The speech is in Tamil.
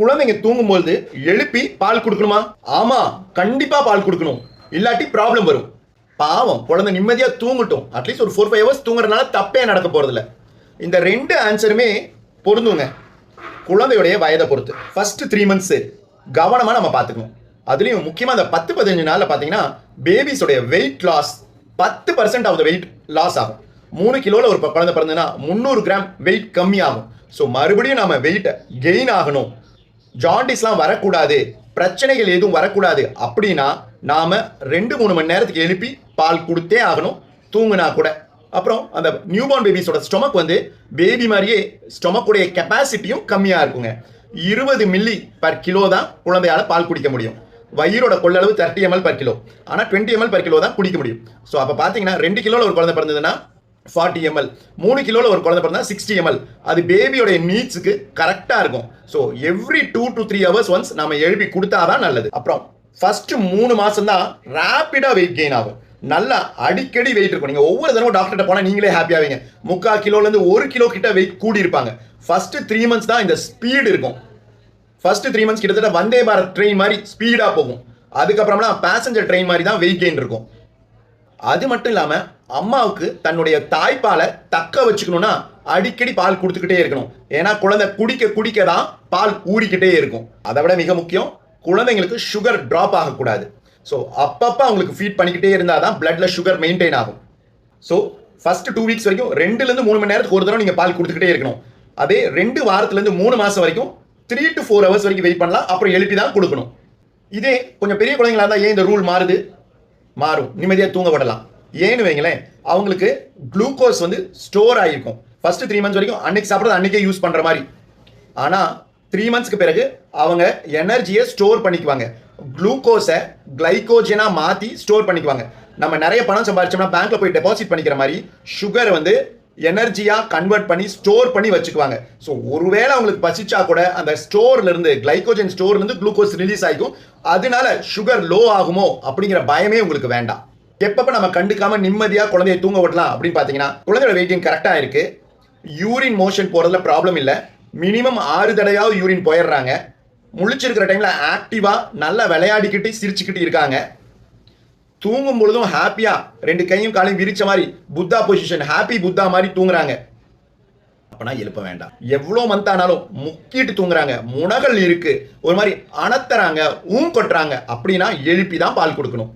குழந்தைங்க தூங்கும்போது எழுப்பி பால் கொடுக்கணுமா? ஆமா கண்டிப்பா பால் கொடுக்கணும். இல்லாட்டி ப்ராப்ளம் வரும். பாவம் குழந்தை நிம்மதியா தூங்கட்டும். அட்லீஸ்ட் ஒரு ஃபோர் ஃபைவ் ஹவர்ஸ் தூங்குறதுனால தப்பே நடக்க இல்லை இந்த ரெண்டு ஆன்சருமே பொருந்துங்க. குழந்தையுடைய வயதை பொறுத்து. ஃபர்ஸ்ட் த்ரீ மந்த்ஸ் கவனமா நம்ம பார்த்துக்கணும். அதுலயும் முக்கியமா அந்த பத்து பதினஞ்சு நாள்ல பாத்தீங்கன்னா பேபிஸோடைய வெயிட் லாஸ் பத்து percent of the weight loss ஆகும். மூணு கிலோல ஒரு குழந்தை பிறந்ததுன்னா முந்நூறு கிராம் வெயிட் கம்மி ஆகும் ஸோ மறுபடியும் நம்ம வெயிட்டை கெயின் ஆகணும். ஜாண்டிஸ்லாம் வரக்கூடாது பிரச்சனைகள் எதுவும் வரக்கூடாது. அப்படின்னா நாம் ரெண்டு மூணு மணி நேரத்துக்கு எழுப்பி பால் கொடுத்தே ஆகணும் தூங்குனா கூட. அப்புறம் அந்த நியூபார்ன் பேபிஸோட ஸ்டொமக் வந்து பேபி மாதிரியே ஸ்டொமக்குடைய கெப்பாசிட்டியும் கம்மியாக இருக்குங்க. இருபது மில்லி பர் கிலோ தான் குழந்தையால் பால் குடிக்க முடியும். வயிறோட கொள்ளளவு தேர்ட்டி எம்எல் பர் கிலோ ஆனால் டுவெண்ட்டி எம்எல் பர் கிலோ தான் குடிக்க முடியும். ஸோ அப்போ பார்த்தீங்கன்னா ரெண்டு கிலோவில் ஒரு குழந்தை பிறந்ததுன்னா ஃபார்ட்டி எம்எல் மூணு கிலோவில் ஒரு குழந்தை பிறந்தா சிக்ஸ்டி எம்எல் அது பேபியோடைய நீட்ஸுக்கு கரெக்டாக இருக்கும். So every two to three hours once நம்ம எழுப்பி கொடுத்தாதான் நல்லது. அப்புறம் ஃபர்ஸ்ட் மூணு மாதம் தான் ரேப்பிடாக வெயிட் கெயின் ஆகும். நல்லா அடிக்கடி வெயிட் இருக்கும். நீங்கள் ஒவ்வொரு தடவை டாக்டர்கிட்ட போனால் நீங்களே ஹாப்பியாவீங்க முக்கால் கிலோலேருந்து ஒரு கிலோ கிட்ட வெயிட் கூடி இருப்பாங்க ஃபர்ஸ்ட் த்ரீ மந்த்ஸ் தான் இந்த ஸ்பீடு இருக்கும். ஃபர்ஸ்ட் த்ரீ மந்த்ஸ் கிட்டத்தட்ட வந்தே பாரத் ட்ரெயின் மாதிரி ஸ்பீடாக போகும். அதுக்கப்புறம்லாம் பேசஞ்சர் ட்ரெயின் மாதிரி தான் வெயிட் கெயின் இருக்கும். அது மட்டும் இல்லாமல் அம்மாவுக்கு தன்னுடைய தாய்ப்பாலை தக்க வச்சுக்கணும்னா அடிக்கடி பால் கொடுத்துக்கிட்டே இருக்கணும். ஏன்னா குழந்தை குடிக்க குடிக்க தான் பால் ஊறிக்கிட்டே இருக்கும். அதை விட மிக முக்கியம் குழந்தைங்களுக்கு சுகர் ட்ராப் ஆகக்கூடாது. ஸோ அப்பப்போ அவங்களுக்கு ஃபீட் பண்ணிக்கிட்டே இருந்தால் தான் பிளட்ல சுகர் மெயின்டைன் ஆகும். ஸோ ஃபர்ஸ்ட் டூ வீக்ஸ் வரைக்கும் ரெண்டுலேருந்து மூணு மணி நேரத்துக்கு ஒரு தடவை நீங்கள் பால் கொடுத்துக்கிட்டே இருக்கணும். அதே ரெண்டு வாரத்துலேருந்து மூணு மாதம் வரைக்கும் த்ரீ டு ஃபோர் ஹவர்ஸ் வரைக்கும் வெயிட் பண்ணலாம். அப்புறம் எழுப்பி தான் கொடுக்கணும். இதே கொஞ்சம் பெரிய குழந்தைங்களா இருந்தால் ஏன் இந்த ரூல் மாறுது? மாறும். நிம்மதியாக தூங்க விடலாம். ஏன்னு வைங்களேன் அவங்களுக்கு குளுக்கோஸ் வந்து ஸ்டோர் ஆகிருக்கும் ஃபர்ஸ்ட் த்ரீ மந்த்ஸ் வரைக்கும் அன்னைக்கு சாப்பிட்றது அன்னைக்கே யூஸ் பண்ணுற மாதிரி. ஆனால் த்ரீ மந்த்ஸ்க்கு பிறகு அவங்க எனர்ஜியை ஸ்டோர் பண்ணிக்குவாங்க. குளுக்கோஸை கிளைகோஜனாக மாற்றி ஸ்டோர் பண்ணிக்குவாங்க. நம்ம நிறைய பணம் சம்பாதிச்சோம்னா பேங்க்ல போய் டெபாசிட் பண்ணிக்கிற மாதிரி சுகரை வந்து எனர்ஜியாக கன்வெர்ட் பண்ணி ஸ்டோர் பண்ணி வச்சுக்குவாங்க. ஸோ ஒருவேளை அவங்களுக்கு பசிச்சா கூட அந்த ஸ்டோர்லேருந்து கிளைகோஜன் ஸ்டோர்லேருந்து குளுக்கோஸ் ரிலீஸ் ஆகிக்கும். அதனால சுகர் லோ ஆகுமோ அப்படிங்கிற பயமே உங்களுக்கு வேண்டாம். எப்பப்ப நம்ம கண்டுக்காம நிம்மதியா குழந்தைய தூங்க விடலாம் அப்படின்னு பாத்தீங்கன்னா குழந்தையோட வெயிட்டிங் கரெக்டா இருக்கு. யூரின் மோஷன் போறதுல ப்ராப்ளம் இல்லை. மினிமம் ஆறு தடவையாவது யூரின் போயிடுறாங்க. முழிச்சிருக்கிற டைம்ல ஆக்டிவா நல்லா விளையாடிக்கிட்டு சிரிச்சுக்கிட்டு இருக்காங்க. தூங்கும் பொழுதும் ஹாப்பியா ரெண்டு கையும் காலையும் விரிச்ச மாதிரி புத்தா பொசிஷன் ஹாப்பி புத்தா மாதிரி தூங்குறாங்க. அப்பனா எழுப்ப வேண்டாம். எவ்வளோ மந்த் ஆனாலும் முக்கிட்டு தூங்குறாங்க. முனகல் இருக்கு. ஒரு மாதிரி அணத்துறாங்க ஊன் கொட்டுறாங்க அப்படின்னா எழுப்பி தான் பால் கொடுக்கணும்.